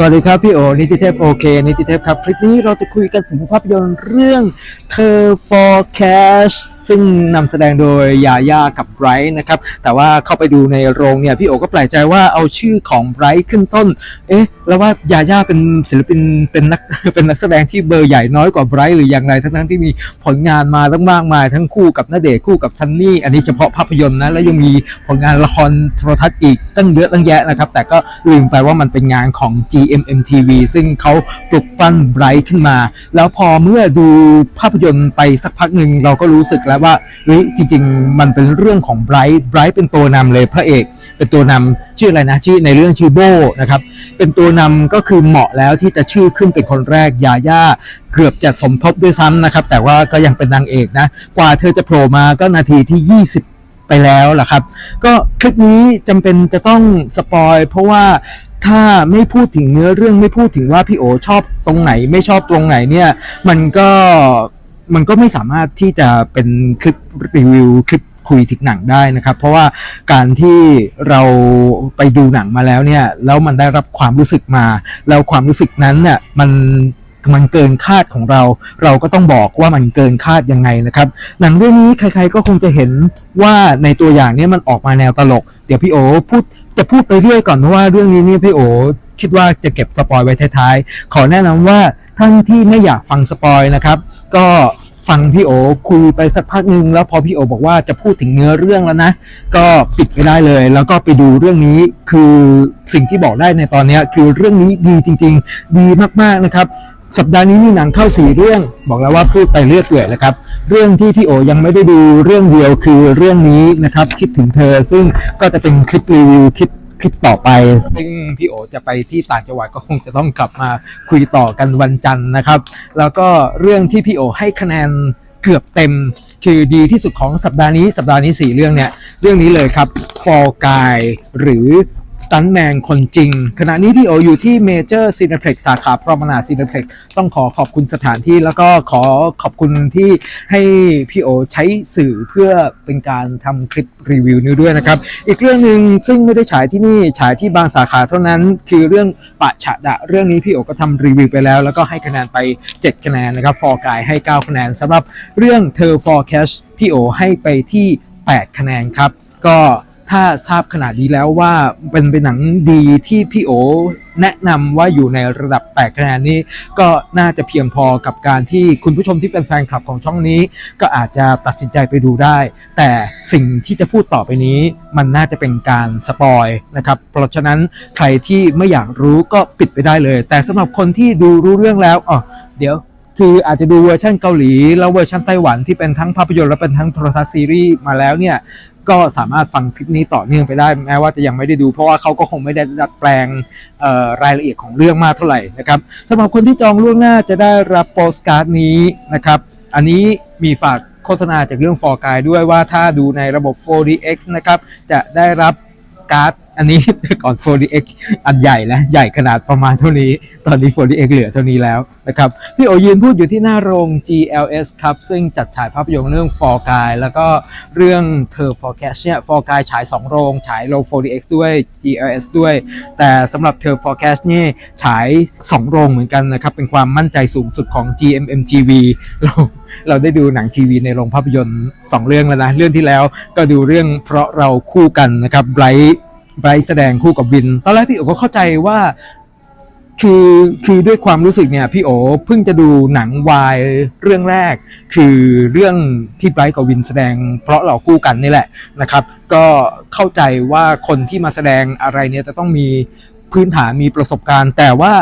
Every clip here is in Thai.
สวัสดีครับพี่โอ นิติเทพโอเค นิติเทพครับ คลิปนี้เราจะคุยกันถึงภาพยนตร์เรื่องเธอ for cash ซึ่งนำแสดงโดยยาย่ากับไบรท์นะครับ แต่ว่าเข้าไปดูในโรงเนี่ยพี่โอก็แปลกใจว่าเอาชื่อของไบรท์ขึ้นต้น เอ๊ะ แล้วว่ายาย่าเป็นศิลปินเป็นนักเป็นนักแสดงที่เบอร์ใหญ่น้อยกว่าไบรท์หรืออย่างไรทั้งๆที่มีผลงานมาตั้งมากมาย ทั้งคู่กับณเดชคู่กับทันนี่ อันนี้เฉพาะภาพยนตร์นะ แล้วยังมีผลงานละครโทรทัศน์อีกตั้งเยอะตั้งแยะนะครับ แต่ก็ลืมไปว่ามันเป็นงานของ GMMTV ซึ่งเขาปลุกปั้นไบรท์ขึ้นมา แล้วพอเมื่อดูภาพยนตร์ไปสักพักหนึ่งเราก็รู้สึกแล้วว่าเฮ้ยจริง ๆ มันเป็นเรื่องของไบรท์ไบรท์เป็นตัวนำเลยพระเอก เป็นตัวนำชื่ออะไรนะชื่อในเรื่องชื่อโบนะครับเป็นตัวนำก็คือเหมาะแล้วที่จะชื่อขึ้นเป็นคนแรกยาย่าเกือบจะสมทบด้วยซ้ำนะครับ แต่ว่าก็ยังเป็นนางเอกนะ กว่าเธอจะโผล่มาก็นาทีที่ 20ไปแล้วล่ะครับ ก็คลิปนี้จำเป็นจะต้องสปอยเพราะว่าถ้าไม่พูดถึงเนื้อเรื่องไม่พูดถึงว่าพี่โอชอบตรงไหน ไม่ชอบตรงไหนเนี่ย มันก็ มันก็ไม่สามารถที่จะเป็นคลิปรีวิวคลิปคุยถึงหนังได้นะครับ เพราะว่าการที่เราไปดูหนังมาแล้วเนี่ยแล้วมันได้รับความรู้สึกมา แล้วความรู้สึกนั้นเนี่ยมันมันเกินคาดของเรา เราก็ต้องบอกว่ามันเกินคาดยังไงนะครับ หนังเรื่องนี้ใครๆก็คงจะเห็นว่าในตัวอย่างเนี้มันออกมาแนวตลก เดี๋ยวพี่โอพูดจะพูดไปเรื่อยก่อนเพราะว่าเรื่องนี้เนี่ยพี่โอคิดว่าจะเก็บสปอยไว้ท้ายๆ ขอแนะนำว่า ท่านที่ไม่อยากฟังสปอยนะครับ ก็ฟังพี่โอคุยไปสักพักหนึ่งแล้วพอพี่โอบอกว่าจะพูดถึงเนื้อเรื่องแล้วนะ ก็ปิดไปได้เลย แล้วก็ไปดูเรื่องนี้คือสิ่งที่บอกได้ในตอนนี้คือเรื่องนี้ดีจริง ๆ ดีมากๆนะครับ สัปดาห์นี้มีหนังเข้าสี่เรื่อง บอกแล้วว่าพูดไปเรื่อยเปื่อยแล้วครับ เรื่องที่พี่โอยังไม่ได้ดูเรื่องเดียวคือเรื่องนี้นะครับ คิดถึงเธอซึ่งก็จะเป็นคลิปรีวิวคลิป คลิปต่อไป ซึ่งพี่โอจะไปที่ต่างจังหวัดก็คงจะต้องกลับมาคุยต่อกันวันจันทร์นะครับ แล้วก็เรื่องที่พี่โอให้คะแนนเกือบเต็มคือดีที่สุดของสัปดาห์นี้สัปดาห์นี้สี่เรื่องเนี่ย เรื่องนี้เลยครับ For Guy หรือ สตันแมนคนจริง ขณะนี้พี่โออยู่ที่เมเจอร์ซีนเพล็กสาขาพรอมนาซีนเพล็กต้องขอขอบคุณสถานที่แล้วก็ขอขอบคุณที่ให้พี่โอใช้สื่อเพื่อเป็นการทำคลิปรีวิวนี้ด้วยนะครับ อีกเรื่องหนึ่งซึ่งไม่ได้ฉายที่นี่ฉายที่บางสาขาเท่านั้น คือเรื่องปะฉะดะ เรื่องนี้พี่โอก็ทำรีวิวไปแล้ว แล้วก็ให้คะแนนไป 7 คะแนนนะครับ For Guy ให้ 9 คะแนนสำหรับเรื่องเธอ For Cash พี่โอให้ไปที่ 8 คะแนนครับ ก็ ถ้าทราบขนาดนี้แล้วว่าเป็นเป็นหนังดีที่พี่โอแนะนำว่าอยู่ในระดับ8คะแนนนี้ ก็น่าจะเพียงพอกับการที่คุณผู้ชมที่เป็นแฟนคลับของช่องนี้ ก็อาจจะตัดสินใจไปดูได้ แต่สิ่งที่จะพูดต่อไปนี้มันน่าจะเป็นการสปอยนะครับ เพราะฉะนั้นใครที่ไม่อยากรู้ก็ปิดไปได้เลย แต่สำหรับคนที่ดูรู้เรื่องแล้วอ๋อเดี๋ยวคืออาจจะดูเวอร์ชันเกาหลี แล้วเวอร์ชันไต้หวันที่เป็นทั้งภาพยนตร์และเป็นทั้งโทรทัศน์ซีรีส์มาแล้วเนี่ย ก็สามารถฟังคลิปนี้ต่อเนื่องไปได้แม้ว่าจะยังไม่ได้ดูเพราะว่าเขาก็คงไม่ได้ดัดแปลงรายละเอียดของเรื่องมากเท่าไหร่นะครับสำหรับคนที่จองล่วงหน้าจะได้รับโปสการ์ดนี้นะครับอันนี้มีฝากโฆษณาจากเรื่องฟอร์กายด้วยว่าถ้าดูในระบบ 4DX นะครับจะได้รับการ์ด อันนี้ก่อน 4DX อันใหญ่นะใหญ่ขนาดประมาณเท่านี้ ตอนนี้ 4DX เหลือเท่านี้แล้วนะครับพี่โอยืนพูดอยู่ที่หน้าโรง GLS ครับ ซึ่งจัดฉายภาพยนตร์เรื่อง For Guy แล้วก็เรื่องเธอ For Cash เนี่ย For Guy ฉาย 2 โรง ฉายโรง 4DX ด้วย GLS ด้วย แต่สำหรับเธอ For Cash นี่ฉาย 2 โรงเหมือนกันนะครับ เป็นความมั่นใจสูงสุดของ GMMTV เราเราได้ดูหนังทีวีในโรงภาพยนตร์ 2 เรื่องแล้วนะ เรื่องที่แล้วก็ดูเรื่องเพราะเราคู่กันนะครับไบรท์ ไบรท์แสดงคู่กับวิน ตอนแรกพี่โอก็เข้าใจว่าคือคือด้วยความรู้สึกเนี่ยพี่โอเพิ่งจะดูหนังวายเรื่องแรก คือเรื่องที่ไบรท์กับวินแสดง เพราะเราคู่กันนี่แหละนะครับ ก็เข้าใจว่าคนที่มาแสดงอะไรเนี่ยจะต้องมีพื้นฐานมีประสบการณ์ แต่ว่า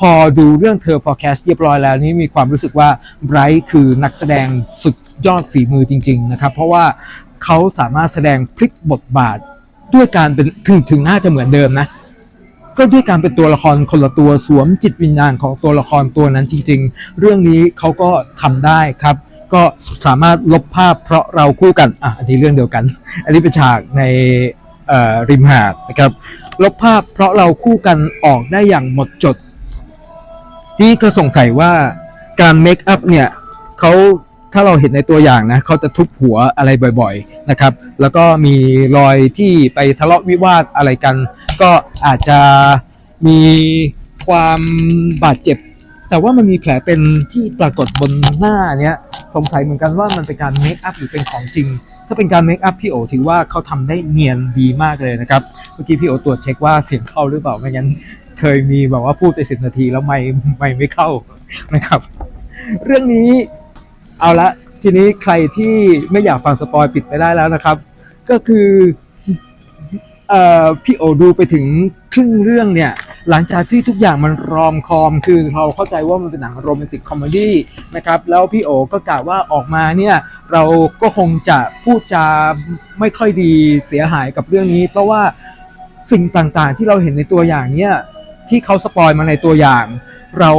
พอดูเรื่องเธอ forecast เรียบร้อยแล้วนี่มีความรู้สึกว่าไบรท์คือนักแสดงสุดยอดฝีมือจริง ๆ นะครับ เพราะว่าเขาสามารถแสดงพลิกบทบาท ด้วยการเป็นถึงถึงน่าจะเหมือนเดิมนะ ก็ด้วยการเป็นตัวละครคนละตัวสวมจิตวิญญาณของตัวละครตัวนั้นจริง ๆ เรื่องนี้เขาก็ทำได้ครับ ก็สามารถลบภาพเพราะเราคู่กันอะอันนี้เรื่องเดียวกัน อันนี้เป็นฉากในริมหาดนะครับ ลบภาพเพราะเราคู่กันออกได้อย่างหมดจด ที่ก็สงสัยว่าการเมคอัพเนี่ยเขา ถ้าเราเห็นในตัวอย่างนะเขาจะทุบหัวอะไรบ่อยๆนะครับ แล้วก็มีรอยที่ไปทะเลาะวิวาทอะไรกัน ก็อาจจะมีความบาดเจ็บ แต่ว่ามันมีแผลเป็นที่ปรากฏบนหน้าเนี้ยสงสัยเหมือนกันว่ามันเป็นการเมคอัพหรือเป็นของจริง ถ้าเป็นการเมคอัพพี่โอถือว่าเขาทำได้เนียนดีมากเลยนะครับ เมื่อกี้พี่โอตรวจเช็คว่าเสียงเข้าหรือเปล่าไม่งั้นเคยมีแบบว่าพูดไปสิบนาทีแล้วไม่ไม่ไม่เข้านะครับ เรื่องนี้ เอาละทีนี้ใครที่ไม่อยากฟังสปอยปิดไปได้แล้วนะครับ ก็คือเออพี่โอดูไปถึงครึ่งเรื่องเนี่ย หลังจากที่ทุกอย่างมันรอมคอม คือเราเข้าใจว่ามันเป็นหนังโรแมนติกคอมเมดี้นะครับ แล้วพี่โอก็กล่าวว่าออกมาเนี่ย เราก็คงจะพูดจาไม่ค่อยดีเสียหายกับเรื่องนี้ เพราะว่าสิ่งต่างๆที่เราเห็นในตัวอย่างเนี่ยที่เขาสปอยมาในตัวอย่าง เรา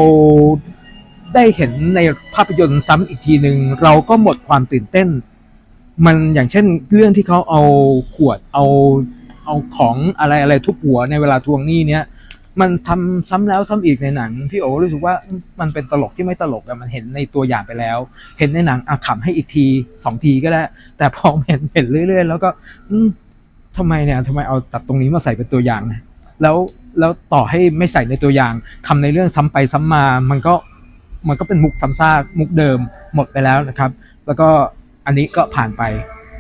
ได้เห็นในภาพยนตร์ซ้ำอีกทีหนึ่งเราก็หมดความตื่นเต้น มันอย่างเช่นเรื่องที่เขาเอาขวดเอาเอาของอะไรอะไรทุบหัวในเวลาทวงหนี้เนี้ยมันทำซ้ำแล้วซ้ำอีกในหนังพี่โอรู้สึกว่ามันเป็นตลกที่ไม่ตลกอะมันเห็นในตัวอย่างไปแล้ว เห็นในหนังอะขำให้อีกทีสองทีก็ได้ แต่พอเห็นเห็นเรื่อย ๆ แล้วก็ อืมทำไมเนี่ยทำไมเอาตัดตรงนี้มาใส่เป็นตัวอย่างนะแล้วแล้วต่อให้ไม่ใส่ในตัวอย่างทำในเรื่องซ้ำไปซ้ำมา มันก็ มันก็เป็นมุกซ้ำซากมุกเดิมหมดไปแล้วนะครับ แล้วก็อันนี้ก็ผ่านไป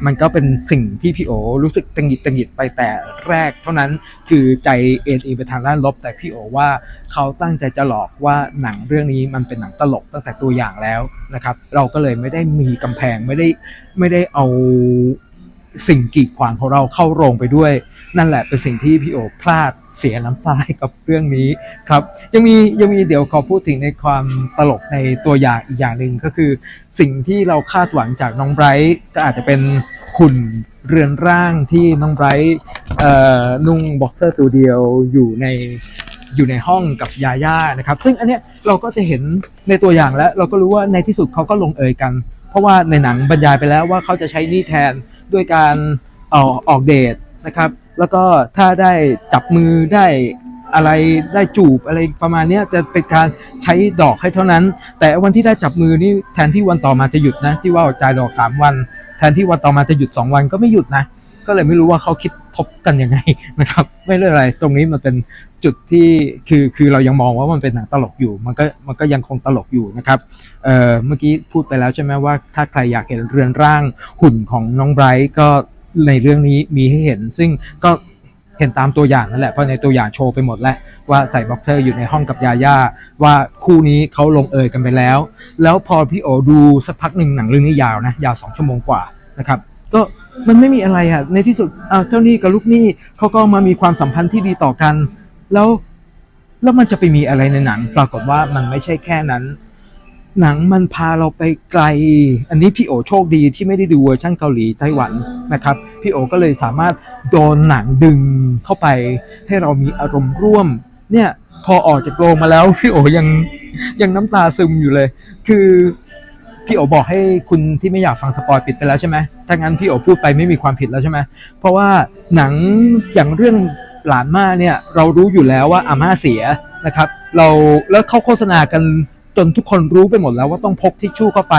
มันก็เป็นสิ่งที่พี่โอรู้สึกตังหิดตังหิดไปแต่แรก เท่านั้นคือใจเอ็นเอไปทางด้านลบ แต่พี่โอว่าเขาตั้งใจจะหลอกว่าหนังเรื่องนี้มันเป็นหนังตลกตั้งแต่ตัวอย่างแล้วนะครับ เราก็เลยไม่ได้มีกำแพงไม่ได้ไม่ได้เอาสิ่งกีดขวางของเราเข้าโรงไปด้วย นั่นแหละเป็นสิ่งที่พี่โอพลาด เสียน้ำตาให้กับเรื่องนี้ครับยังมียังมีเดี๋ยวขอพูดถึงในความตลกในตัวอย่างอีกอย่างหนึ่งก็คือ สิ่งที่เราคาดหวังจากน้องไบรท์ก็อาจจะเป็นหุ่นเรือนร่างที่น้องไบรท์นุ่งบ็อกเซอร์ตัวเดียวอยู่ในอยู่ในห้องกับยาย่านะครับ ซึ่งอันเนี้ยเราก็จะเห็นในตัวอย่างแล้ว เราก็รู้ว่าในที่สุดเขาก็ลงเอยกัน เพราะว่าในหนังบรรยายไปแล้วว่าเขาจะใช้นี่แทนด้วยการออกออกเดทนะครับ แล้วก็ถ้าได้จับมือได้อะไรได้จูบอะไรประมาณเนี้ยจะเป็นการใช้ดอกให้เท่านั้น แต่วันที่ได้จับมือนี่แทนที่วันต่อมาจะหยุดนะ ที่ว่าจ่ายดอกสามวัน แทนที่วันต่อมาจะหยุดสองวันก็ไม่หยุดนะ ก็เลยไม่รู้ว่าเขาคิดทบกันยังไงนะครับ ไม่เรื่องอะไร ตรงนี้มันเป็นจุดที่คือคือเรายังมองว่ามันเป็นหนังตลกอยู่ มันก็มันก็ยังคงตลกอยู่นะครับเอ่อเมื่อกี้พูดไปแล้วใช่ไหมว่าถ้าใครอยากเห็นเรือนร่างหุ่นของน้องไบรท์ก็ ในเรื่องนี้มีให้เห็น ซึ่งก็เห็นตามตัวอย่างนั่นแหละเพราะในตัวอย่างโชว์ไปหมดแล้วว่าใส่บ็อกเซอร์อยู่ในห้องกับยาย่าว่าคู่นี้เขาลงเอยกันไปแล้ว แล้วพอพี่โอดูสักพักหนึ่งหนังเรื่องนี้ยาวนะยาวสองชั่วโมงกว่านะครับก็มันไม่มีอะไรอะในที่สุดเจ้าหนี้กับลูกหนี้เขาก็มามีความสัมพันธ์ที่ดีต่อกัน แล้วแล้วมันจะไปมีอะไรในหนัง ปรากฏว่ามันไม่ใช่แค่นั้น หนังมันพาเราไปไกล อันนี้พี่โอโชคดีที่ไม่ได้ดูเวอร์ชันเกาหลีไต้หวันนะครับ พี่โอก็เลยสามารถโดนหนังดึงเข้าไป ให้เรามีอารมณ์ร่วม เนี่ยพอออกจากโรงมาแล้วพี่โอยังยังน้ำตาซึมอยู่เลย คือพี่โอบอกให้คุณที่ไม่อยากฟังสปอยปิดไปแล้วใช่ไหมถ้างั้นพี่โอพูดไปไม่มีความผิดแล้วใช่ไหมเพราะว่าหนังอย่างเรื่องหลานมาเนี่ยเรารู้อยู่แล้วว่าอาม่าเสียนะครับ เราแล้วเข้าโฆษณากัน จนทุกคนรู้ไปหมดแล้วว่าต้องพกทิชชู่เข้าไป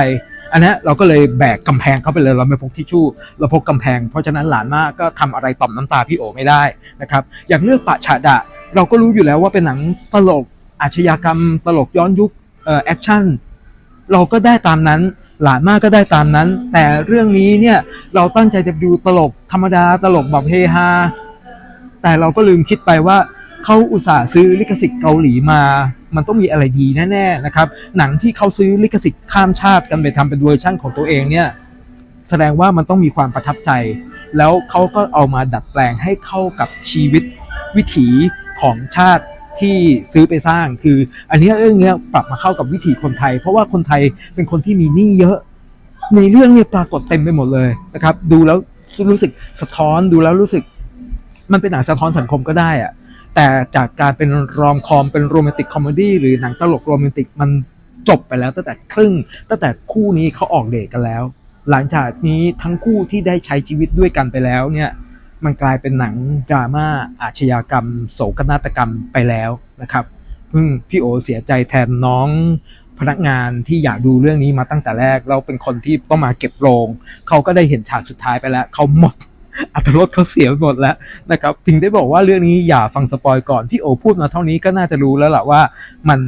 อันนี้เราก็เลยแบกกำแพงเข้าไปเลย เราไม่พกทิชชู่เราพกกำแพง เพราะฉะนั้นหลานมากก็ทำอะไรต่อมน้ำตาพี่โอไม่ได้นะครับ อย่างเรื่องปะฉาดะ เราก็รู้อยู่แล้วว่าเป็นหนังตลกอาชญากรรม ตลกย้อนยุคเอ่อแอคชั่นเราก็ได้ตามนั้นหลานมากก็ได้ตามนั้น แต่เรื่องนี้เนี่ยเราตั้งใจจะดูตลกธรรมดาตลกแบบเฮฮาแต่เราก็ลืมคิดไปว่าเขาอุตส่าห์ซื้อลิขสิทธิ์เกาหลีมา มันต้องมีอะไรดีแน่ๆนะครับ หนังที่เขาซื้อลิขสิทธิ์ข้ามชาติกันไปทำเป็นเวอร์ชั่นของตัวเองเนี่ย แสดงว่ามันต้องมีความประทับใจ แล้วเขาก็เอามาดัดแปลงให้เข้ากับชีวิตวิถีของชาติที่ซื้อไปสร้างคือ อันนี้เรื่องเนี้ยปรับมาเข้ากับวิถีคนไทย เพราะว่าคนไทยเป็นคนที่มีหนี้เยอะ ในเรื่องเนี่ยปรากฏเต็มไปหมดเลยนะครับ ดูแล้วรู้สึกสะท้อนดูแล้วรู้สึก มันเป็นหนังสะท้อนสังคมก็ได้อะ แต่จากการเป็นรอมคอมเป็นโรแมนติกคอมเมดี้หรือหนังตลกโรแมนติกมันจบไปแล้วตั้งแต่ครึ่ง ตั้งแต่คู่นี้เขาออกเดทกันแล้ว หลังจากนี้ทั้งคู่ที่ได้ใช้ชีวิตด้วยกันไปแล้วเนี่ยมันกลายเป็นหนังดราม่าอาชญากรรม โศกนาฏกรรมไปแล้วนะครับพึ่งพี่โอเสียใจแทนน้องพนักงานที่อยากดูเรื่องนี้มาตั้งแต่แรก เราเป็นคนที่ต้องมาเก็บโรง เขาก็ได้เห็นฉากสุดท้ายไปแล้ว เขาหมด อัตรสเขาเสียหมดแล้วนะครับถึงได้บอกว่าเรื่องนี้อย่าฟังสปอยก่อนพี่โอพูดมาเท่านี้ก็น่าจะรู้แล้วล่ะว่ามัน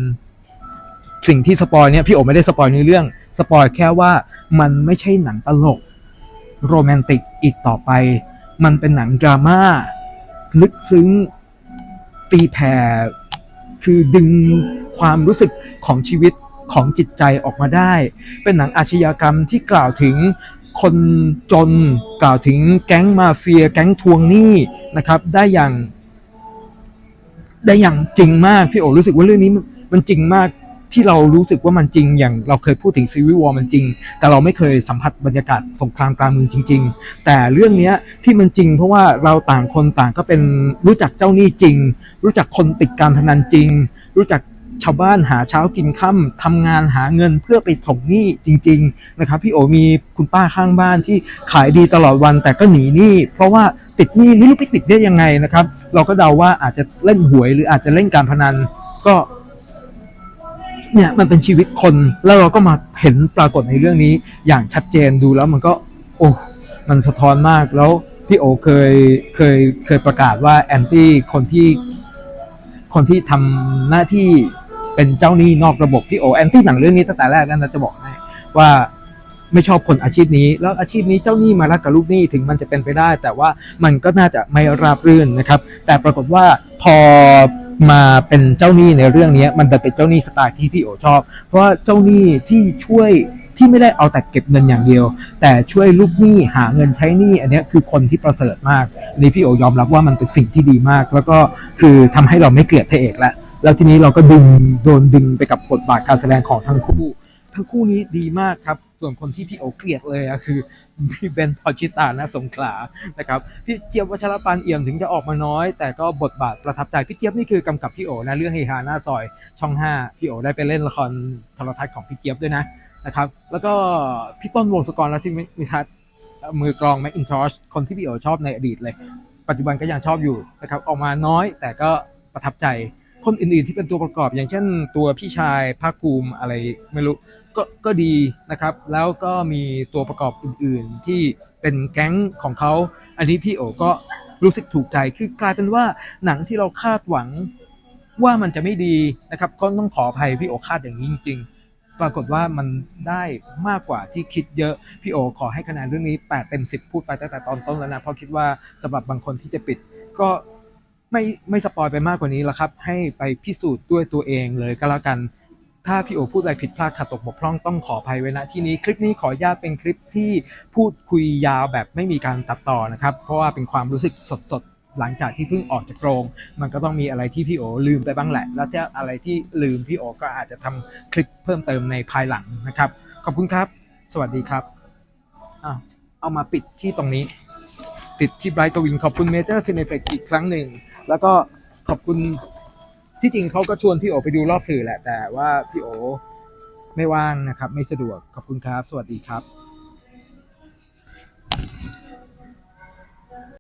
สิ่งที่สปอยเนี่ยพี่โอไม่ได้สปอยในเรื่องสปอยแค่ว่ามันไม่ใช่หนังตลกโรแมนติกอีกต่อไป มันเป็นหนังดราม่าลึกซึ้งตีแผ่คือดึงความรู้สึกของชีวิต ของจิตใจออกมาได้ เป็นหนังอาชญากรรมที่กล่าวถึงคนจนกล่าวถึงแก๊งมาเฟีย แก๊งทวงหนี้นะครับได้อย่าง ได้อย่างจริงมากพี่โอรู้สึกว่าเรื่องนี้มันจริงมากที่เรารู้สึกว่ามันจริงอย่างเราเคยพูดถึงซีวิวอมันจริง แต่เราไม่เคยสัมผัสบรรยากาศสงครามกลางเมืองจริง ๆ แต่เรื่องนี้ที่มันจริง เพราะว่าเราต่างคนต่างก็เป็นรู้จักเจ้าหนี้จริง รู้จักคนติดการพนันจริง รู้จัก ชาวบ้านหาเช้ากินค่ำทำงานหาเงินเพื่อไปส่งหนี้จริง ๆ นะครับ พี่โอมีคุณป้าข้างบ้านที่ขายดีตลอดวันแต่ก็หนีหนี้เพราะว่าติดหนี้ไม่รู้ไปติดได้ยังไงนะครับ เราก็เดาว่าอาจจะเล่นหวยหรืออาจจะเล่นการพนันก็เนี่ยมันเป็นชีวิตคนแล้วเราก็มาเห็นปรากฏในเรื่องนี้อย่างชัดเจนดูแล้วมันก็โอ้มันสะท้อนมากแล้วพี่โอเคยเคยเคยประกาศว่าแอนตี้คนที่คนที่ทำหน้าที่ เป็นเจ้าหนี้นอกระบบพี่โอแอนตี้หนังเรื่องนี้ตั้งแต่แรกแล้นะจะบอกให้ว่าไม่ชอบคนอาชีพนี้ แล้วอาชีพนี้เจ้าหนี้มารักกับลูกหนี้ถึงมันจะเป็นไปได้ แต่ว่ามันก็น่าจะไม่ราบรื่นนะครับ แต่ปรากฏว่าพอมาเป็นเจ้าหนี้ในเรื่องนี้มันดันเป็นเจ้าหนี้สไตล์ที่พี่โอชอบ เพราะเจ้าหนี้ที่ช่วยที่ไม่ได้เอาแต่เก็บเงินอย่างเดียว แต่ช่วยลูกหนี้หาเงินใช้หนี้อันนี้คือคนที่ประเสริฐมากนนี้พี่โอยอมรับว่ามันเป็นสิ่งที่ดีมาก แล้วก็คือทำให้เราไม่เกลียดพระเอกแล้ว แล้วทีนี้เราก็ดึงโดนดึงไปกับบทบาทการแสดงของทั้งคู่ ทั้งคู่นี้ดีมากครับ ส่วนคนที่พี่โอเกลียดเลยอะคือพี่เบนพอชิตานะสงขลานะครับพี่เจี๊ยบวัชรปานเอี่ยมถึงจะออกมาน้อย แต่ก็บทบาทประทับใจพี่เจี๊ยบนี่คือกำกับพี่โอนะเรื่องเฮฮาหน้าซอยช่อง 5 พี่โอได้ไปเล่นละครโทรทัศน์ของพี่เจี๊ยบด้วยนะนะครับ แล้วก็พี่ต้นวงศกรและที่มิทัศน์มือกลองแมคอินทอชคนที่พี่โอชอบในอดีตเลย ปัจจุบันก็ยังชอบอยู่นะครับออกมาน้อยแต่ก็ประทับใจ คนอื่นๆที่เป็นตัวประกอบอย่างเช่น ตัวพี่ชายภาคภูมิอะไรไม่รู้ก็ก็ดีนะครับ แล้วก็มีตัวประกอบอื่นๆที่เป็นแก๊งของเขา อันนี้พี่โอก็รู้สึกถูกใจคือกลายเป็นว่าหนังที่เราคาดหวังว่ามันจะไม่ดีนะครับ ก็ต้องขออภัยพี่โอคาดอย่างนี้จริงๆ ปรากฏว่ามันได้มากกว่าที่คิดเยอะ พี่โอขอให้คะแนนเรื่องนี้ 8 เต็ม 10 พูดไปตั้งแต่ตอนต้นแล้วนะ เพราะคิดว่าสำหรับบางคนที่จะปิด ก็ ไม่ไม่สปอยไปมากกว่านี้แล้วครับ ให้ไปพิสูจน์ด้วยตัวเองเลยก็แล้วกัน ถ้าพี่โอพูดอะไรผิดพลาดขาดตกบกพร่องต้องขออภัยไว้ณที่นี้คลิปนี้ขออนุญาตเป็นคลิปที่พูดคุยยาวแบบไม่มีการตัดต่อนะครับ เพราะว่าเป็นความรู้สึกสดๆหลังจากที่เพิ่งออกจากโรงมันก็ต้องมีอะไรที่พี่โอลืมไปบ้างแหละ แล้วถ้าอะไรที่ลืมพี่โอก็อาจจะทำคลิปเพิ่มเติมในภายหลังนะครับ ขอบคุณครับ สวัสดีครับอ้าวเอามาปิดที่ตรงนี้ ติดที่ไบรท์ทวินขอบคุณเมเจอร์ซีเนเฟกอีกครั้งหนึ่ง แล้วก็ขอบคุณที่จริงเขาก็ชวนพี่โอไปดูรอบสื่อแหละ แต่ว่าพี่โอไม่ว่างนะครับ ไม่สะดวกขอบคุณครับ สวัสดีครับ